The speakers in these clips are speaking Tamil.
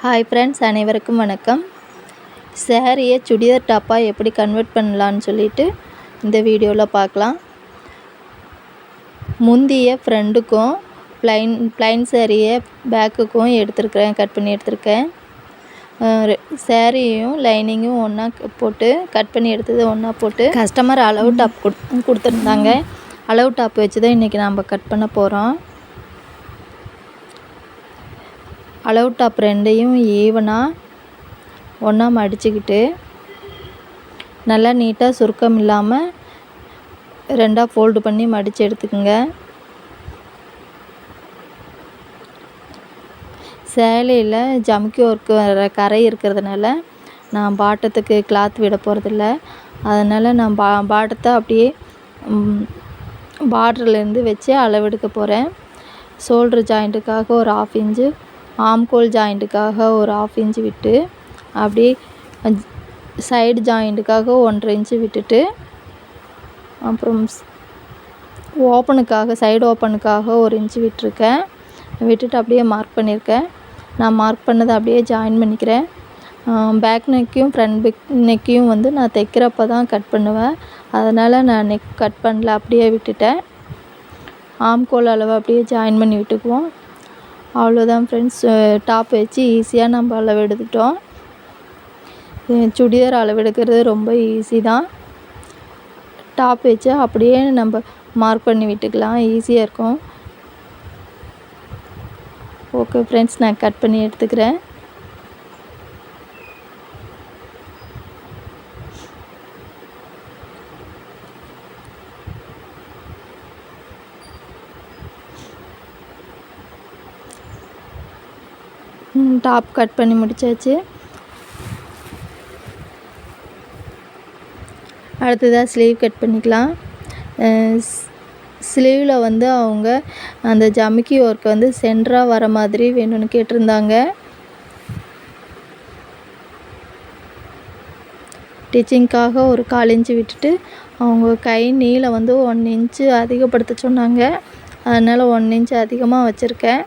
ஹாய் ஃப்ரெண்ட்ஸ் அனைவருக்கும் வணக்கம். சேரீயை சுடிதார் டாப்பாக எப்படி கன்வெர்ட் பண்ணலான்னு சொல்லிட்டு இந்த வீடியோவில் பார்க்கலாம். முந்திய ஃப்ரெண்டுக்கும் ப்ளைன் ப்ளைன் சேரீயை பேக்குக்கும் எடுத்துருக்கிறேன் கட் பண்ணி எடுத்திருக்கேன். சேரீயும் லைனிங்கும் ஒன்றா போட்டு கட் பண்ணி எடுத்தது ஒன்றா போட்டு கஸ்டமர் அளவு டாப் கொடு கொடுத்துருந்தாங்க. அளவு டாப் வச்சு தான் இன்றைக்கி நம்ம கட் பண்ண போகிறோம் அளவு டாப் ரெண்டையும் ஈவனாக ஒன்றா மடிச்சுக்கிட்டு நல்லா நீட்டாக சுருக்கம் இல்லாமல் ரெண்டாக ஃபோல்டு பண்ணி மடித்து எடுத்துக்கோங்க. சேலையில் ஜமுக்கி ஒர்க்கு வர கரை இருக்கிறதுனால நான் பாட்டத்துக்கு கிளாத் விட போகிறதில்ல அதனால் நான் பா பாட்டத்தை அப்படியே பார்டர்லேருந்து வச்சு அளவெடுக்க போகிறேன் ஷோல்ட்ரு ஜாயிண்ட்டுக்காக ஒரு ஆஃப் இன்ச்சு ஆம்கோல் ஜாயிண்ட்டுக்காக ஒரு ஆஃப் இன்ச்சு விட்டு அப்படியே சைடு ஜாயிண்ட்டுக்காக ஒன்றரை இன்ச்சு விட்டுட்டு அப்புறம் ஓப்பனுக்காக சைடு ஓப்பனுக்காக ஒரு இன்ச்சு விட்டுருக்கேன். விட்டுட்டு அப்படியே மார்க் பண்ணியிருக்கேன். நான் மார்க் பண்ணதை அப்படியே ஜாயின் பண்ணிக்கிறேன். பேக் நெக்கையும் ஃப்ரண்ட் பெக் நெக்கையும் வந்து நான் தைக்கிறப்ப தான் கட் பண்ணுவேன். அதனால் நான் நெக் கட் பண்ணல அப்படியே விட்டுட்டேன். ஆம்கோல் அளவு அப்படியே ஜாயின் பண்ணி விட்டுக்குவோம். அவ்வளோதான் ஃப்ரெண்ட்ஸ் டாப் வச்சு ஈஸியாக நம்ம அளவெடுத்துட்டோம். சுடிதார் அளவெடுக்கிறது ரொம்ப ஈஸி தான். டாப் வச்சு அப்படியே நம்ம மார்க் பண்ணி விட்டுக்கலாம். ஈஸியாக இருக்கும். ஓகே ஃப்ரெண்ட்ஸ் நான் கட் பண்ணி எடுத்துக்கிறேன். டாப் கட் பண்ணி முடித்தாச்சு அடுத்ததாக ஸ்லீவ் கட் பண்ணிக்கலாம். ஸ்லீவில் வந்து அவங்க அந்த ஜமிக்கி ஒர்க் வந்து சென்டராக வர மாதிரி வேணும்னு கேட்டிருந்தாங்க. டிச்சிங்க்காக ஒரு கால் இன்ச்சு விட்டுட்டு அவங்க கை நீளம் வந்து ஒன் இன்ச்சு அதிகப்படுத்த சொன்னாங்க. அதனால் ஒன் இன்ச்சு அதிகமாக வச்சுருக்கேன்.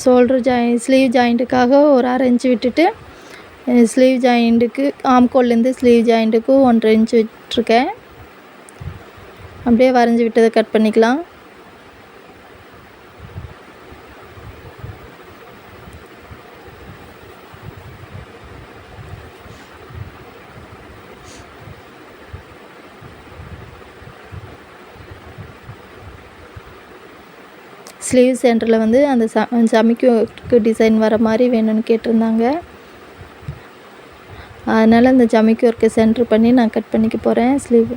ஷோல்ட்ரு ஜாயின் ஸ்லீவ் ஜாயிண்ட்டுக்காக ஒரு அரை இன்ச்சு விட்டுட்டு ஸ்லீவ் ஜாயிண்ட்டுக்கு ஆம்கோல்லேருந்து ஸ்லீவ் ஜாயிண்ட்டுக்கு ஒன்றரை இன்ச்சு விட்டுருக்கேன். அப்படியே வரைஞ்சி விட்டதை கட் பண்ணிக்கலாம். ஸ்லீவ் சென்டரில் வந்து அந்த ச ஜமிக்கு டிசைன் வர மாதிரி வேணும்னு கேட்டிருந்தாங்க. அதனால் அந்த ஜமிக்கு ஒர்க்கை சென்ட்ரு பண்ணி நான் கட் பண்ணிக்க போகிறேன் ஸ்லீவ்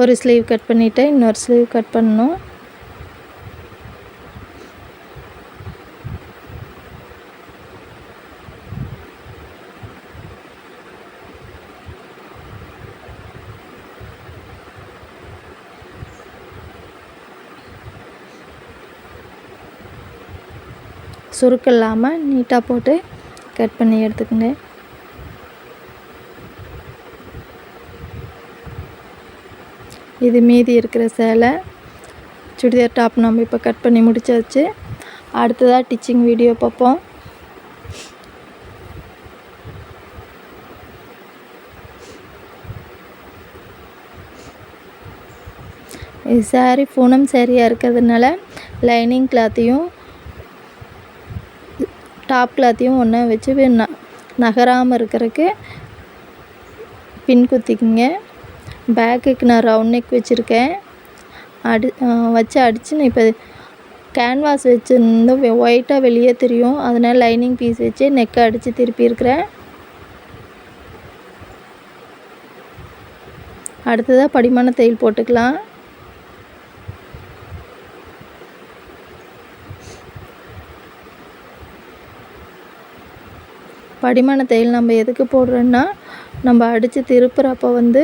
ஒரு ஸ்லீவ் கட் பண்ணிவிட்டு இன்னொரு ஸ்லீவ் கட் பண்ணணும். சுருக்கம் இல்லாமல் நீட்டாக போட்டு கட் பண்ணி எடுத்துக்கங்க. இது மீதி இருக்கிற சேலை சுடிதார் டாப் நம்ம இப்போ கட் பண்ணி முடிச்சாச்சு. அடுத்ததாக டிச்சிங் வீடியோ பார்ப்போம். இது சாரீ பூனம் சேரீயாக இருக்கிறதுனால லைனிங் கிளாத்தையும் டாப் கிளாத்தையும் ஒன்றா வச்சு ந நகராமல் இருக்கிறதுக்கு பின் குத்திக்குங்க பேக்குக்கு நான் ரவுண்ட் நெக் வச்சுருக்கேன். அடி வச்சு அடித்து நான் இப்போ கேன்வாஸ் வச்சுருந்து ஒயிட்டாக வெளியே தெரியும். அதனால் லைனிங் பீஸ் வச்சு நெக்கை அடித்து திருப்பியிருக்கிறேன் அடுத்ததாக படிமான தையல் போட்டுக்கலாம். படிமான தையல் நம்ம எதுக்கு போடுறோன்னா நம்ம அடித்து திருப்புறப்போ வந்து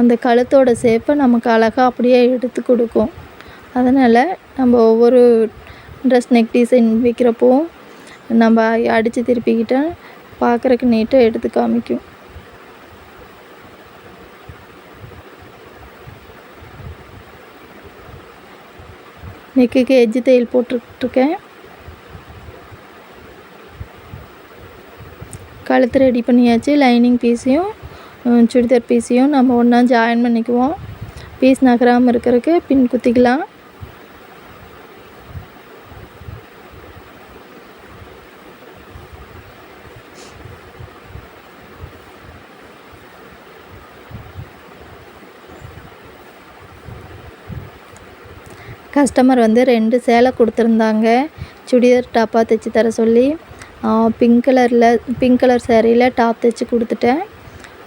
அந்த கழுத்தோட சேப்பை நமக்கு அழகாக அப்படியே எடுத்து கொடுக்கும். அதனால் நம்ம ஒவ்வொரு ட்ரெஸ் நெக் டிசைன் விற்கிறப்பவும் நம்ம அடித்து திருப்பிக்கிட்டால் பார்க்குறக்கு நீட்டாக எடுத்து காமிக்கும். நெக்குக்கு எஜ்ஜு தையல் போட்டுட்ருக்கேன். கழுத்து ரெடி பண்ணியாச்சு. லைனிங் பீஸையும் சுடிதார் பீஸையும் நம்ம ஒன்றா ஜாயின் பண்ணிக்குவோம். பீஸ் நகராமல் இருக்கிறதுக்கு பின் குத்திக்கலாம். கஸ்டமர் வந்து ரெண்டு சேலை கொடுத்துருந்தாங்க. சுடிதார் டாப்பாக தைச்சி தர சொல்லி. பிங்க் கலரில் பிங்க் கலர் சேரீயில் டாப் தைச்சி கொடுத்துட்டேன்.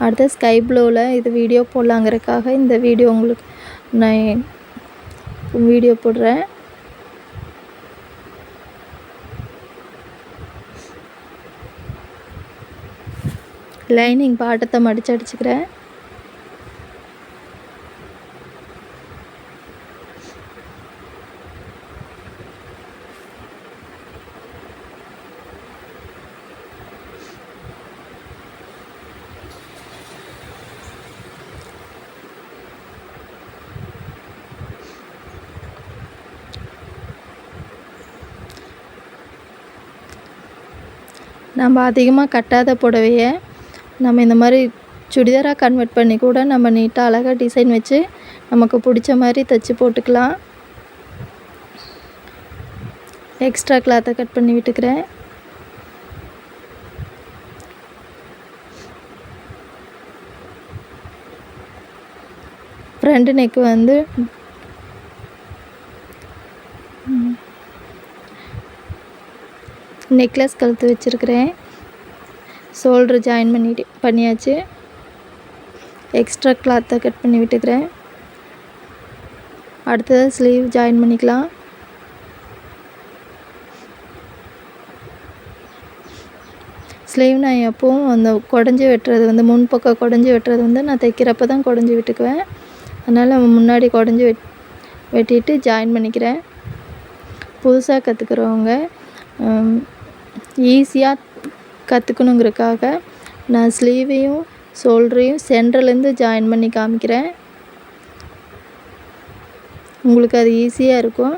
அடுத்து ஸ்கை ப்ளூவில் இது வீடியோ போடலாங்கிறதுக்காக இந்த வீடியோ உங்களுக்கு நான் வீடியோ போடுறேன். லைனிங் பாட்டத்தை மடித்து அடிச்சுக்கிறேன். நம்ம அதிகமாக கட்டாத புடவைய நம்ம இந்த மாதிரி சுடிதாராக கன்வெர்ட் பண்ணி கூட நம்ம நீட்டாக அழகாக டிசைன் வச்சு நமக்கு பிடிச்ச மாதிரி தைச்சி போட்டுக்கலாம். எக்ஸ்ட்ரா கிளாத்தை கட் பண்ணி விட்டுக்கிறேன். ஃப்ரண்ட் நெக் வந்து நெக்லஸ் கழுத்து வச்சுருக்கிறேன். ஷோல்ட்ரு ஜாயின் பண்ணிட்டு பண்ணியாச்சு. எக்ஸ்ட்ரா கிளாத்தை கட் பண்ணி விட்டுக்கிறேன். அடுத்தது ஸ்லீவ் ஜாயின் பண்ணிக்கலாம். ஸ்லீவ் நான் எப்போவும் அந்த குடஞ்சி வெட்டுறது வந்து முன்பக்கம் குடஞ்சி வெட்டுறது வந்து நான் தைக்கிறப்ப தான் குடஞ்சி விட்டுக்குவேன். அதனால் முன்னாடி குடஞ்சி வெட் வெட்டிட்டு ஜாயின் பண்ணிக்கிறேன். புதுசாக கற்றுக்குறவங்க ஈஸியாக கற்றுக்கணுங்கிறக்காக நான் ஸ்லீவையும் ஷோல்டரையும் சென்டர்லேருந்து ஜாயின் பண்ணி காமிக்கிறேன். உங்களுக்கு அது ஈஸியாக இருக்கும்.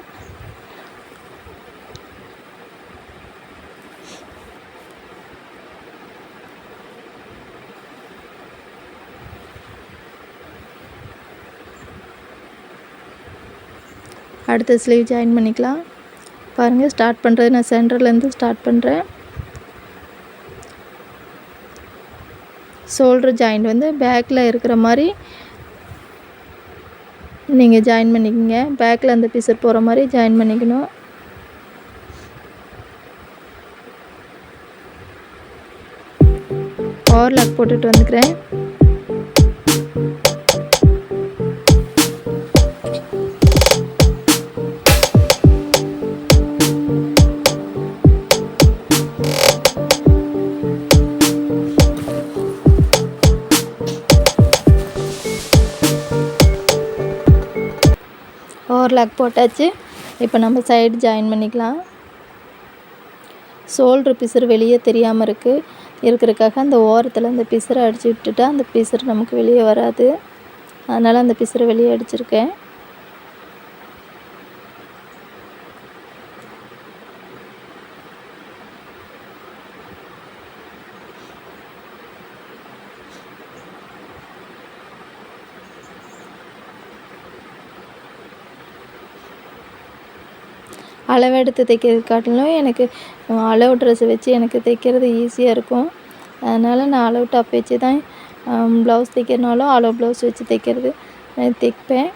அடுத்த ஸ்லீவ் ஜாயின் பண்ணிக்கலாம். பாருங்கள் ஸ்டார்ட் பண்ணுறது நான் சென்டர்லேருந்து ஸ்டார்ட் பண்ணுறேன் ஷோல்டர் ஜாயிண்ட் வந்து பேக்கில் இருக்கிற மாதிரி நீங்கள் ஜாயின் பண்ணிக்கோங்க. பேக்கில் அந்த பீசர் போகிற மாதிரி ஜாயின் பண்ணிக்கணும். ஓவர்லாக் போட்டுட்டு வந்துக்கிறேன். ஓவர்லாக் போட்டாச்சு. இப்போ நம்ம சைடு ஜாயின் பண்ணிக்கலாம். ஷோல்ட்ரு பிசுறு வெளியே தெரியாமல் இருக்குது இருக்கிறக்காக அந்த ஓரத்தில் அந்த பிசுரை அடித்து விட்டுட்டா அந்த பிசுறு நமக்கு வெளியே வராது. அதனால் அந்த பிசுரை வெளியே அடிச்சிருக்கேன். அளவெடுத்து தைக்கிறது காட்டிலும் எனக்கு அளவு ட்ரெஸ் வச்சு எனக்கு தைக்கிறது ஈஸியாக இருக்கும். அதனால் நான் அளவு டாப் வச்சு தான் ப்ளவுஸ் தைக்கிறனாலும் அளவு ப்ளவுஸ் வச்சு தைக்கிறது தைப்பேன்.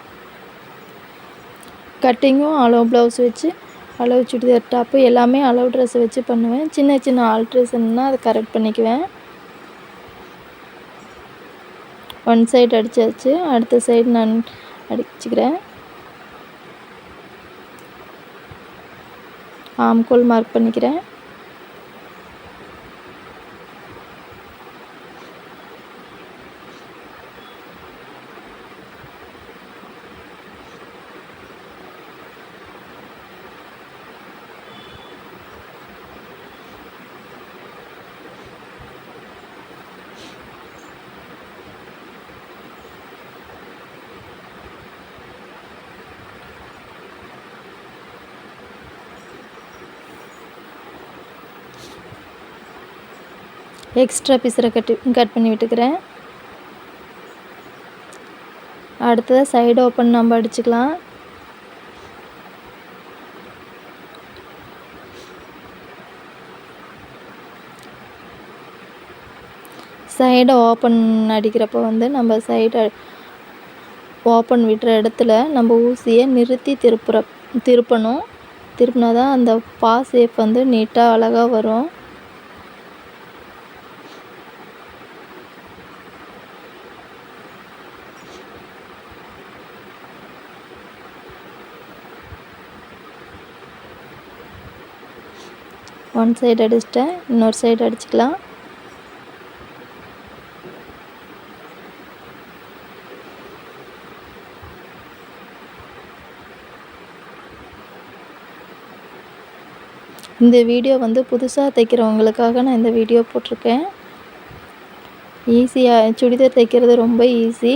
கட்டிங்கும் அளவு ப்ளவுஸ் வச்சு அளவு சுடிதார் டாப்பு எல்லாமே அளவு ட்ரெஸ் வச்சு பண்ணுவேன். சின்ன சின்ன ஆல்ட்ரேஷன்னா அதை கரெக்ட் பண்ணிக்குவேன். ஒன் சைடு அடித்தாச்சு அடுத்த சைடு நான் அடிச்சுக்கிறேன். ஆம்கோல் மார்க் பண்ணிக்கிறேன். எக்ஸ்ட்ரா பீஸரை கட்டி கட் பண்ணி விட்டுக்கிறேன். அடுத்ததாக சைடு ஓப்பன் நம்ம அடிச்சுக்கலாம். சைடை ஓப்பன் அடிக்கிறப்போ வந்து நம்ம சைடை ஓப்பன் விடுற இடத்துல நம்ம ஊசியை நிறுத்தி திருப்புற திருப்பணும். திருப்பினா தான் அந்த பா ஷேப் வந்து நீட்டாக அழகாக வரும். ஒன் சைடு அடிச்சிட்டேன் இன்னொரு சைடு அடிச்சுக்கலாம். இந்த வீடியோ வந்து புதுசாக தைக்கிறவங்களுக்காக நான் இந்த வீடியோ போட்டிருக்கேன். ஈஸியாக சுடிதார் தைக்கிறது ரொம்ப ஈஸி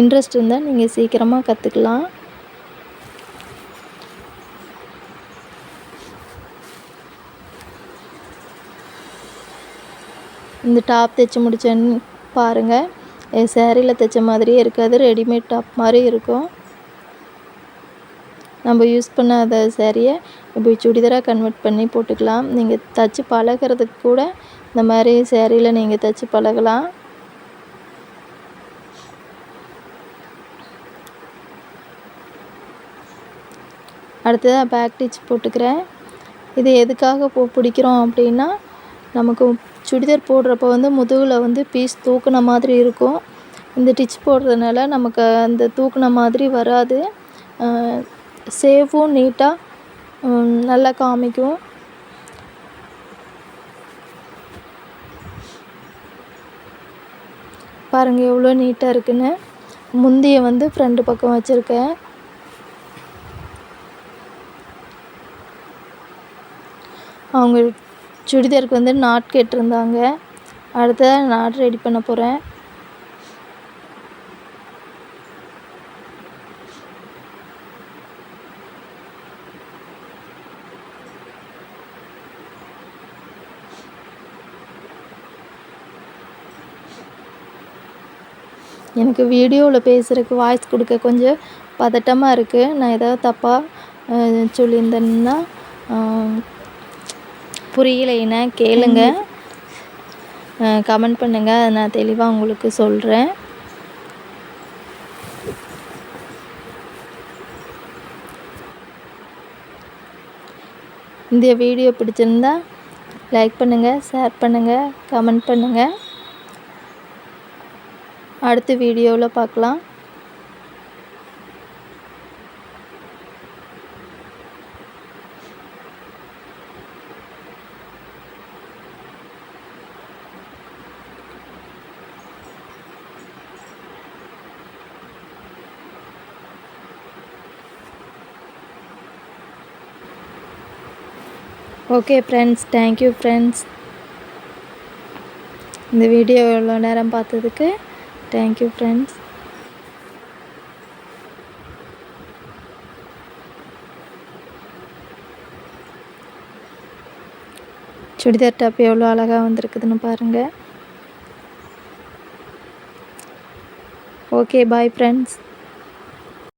இன்ட்ரெஸ்ட் இருந்தால் நீங்கள் சீக்கிரமாக கற்றுக்கலாம் இந்த டாப் தைச்சி முடிச்சேன்னு பாருங்கள் என் சேரீயில் தைச்ச மாதிரியே இருக்காது. ரெடிமேட் டாப் மாதிரி இருக்கும். நம்ம யூஸ் பண்ணாத சேரீயை இப்படி சுடிதாராக கன்வெர்ட் பண்ணி போட்டுக்கலாம். நீங்கள் தைச்சி பழகிறதுக்கு கூட இந்த மாதிரி சேரீயில் நீங்கள் தைச்சி பழகலாம். அடுத்ததாக பேக் டிச் போட்டுக்கிறேன். இது எதுக்காக போ பிடிக்கிறோம் அப்படின்னா நமக்கு சுடிதார் போடுறப்போ வந்து முதுகில் வந்து பீஸ் தூக்குன மாதிரி இருக்கும். இந்த டிச் போடுறதுனால நமக்கு அந்த தூக்குன மாதிரி வராது. சேவும் நீட்டாக நல்லா காமிக்கும். பாருங்கள் எவ்வளோ நீட்டாக இருக்குன்னு. முந்தியை வந்து ஃப்ரண்ட் பக்கம் வச்சுருக்கேன். அவங்க சுடிதாருக்கு வந்து நாட் கேட்டிருந்தாங்க. அடுத்ததாக நாட் ரெடி பண்ண போகிறேன் எனக்கு வீடியோவில் பேசுகிறதுக்கு வாய்ஸ் கொடுக்க கொஞ்சம் பதட்டமாக இருக்குது நான் ஏதாவது தப்பாக சொல்லியிருந்தேன்னா புரியலைன்னா கேளுங்க. கமெண்ட் பண்ணுங்கள் அதை நான் தெளிவாக உங்களுக்கு சொல்கிறேன் இந்த வீடியோ பிடிச்சிருந்தா லைக் பண்ணுங்கள் ஷேர் பண்ணுங்கள் கமெண்ட் பண்ணுங்கள் அடுத்த வீடியோவில் பார்க்கலாம். Okay friends thank you friends இந்த வீடியோ எவ்வளோ நேரம் பார்த்ததுக்கு தேங்க்யூ ஃப்ரெண்ட்ஸ் சுடிதார் டாப் எவ்வளோ அழகாக வந்திருக்குதுன்னு பாருங்கள் ஓகே பாய் ஃப்ரெண்ட்ஸ்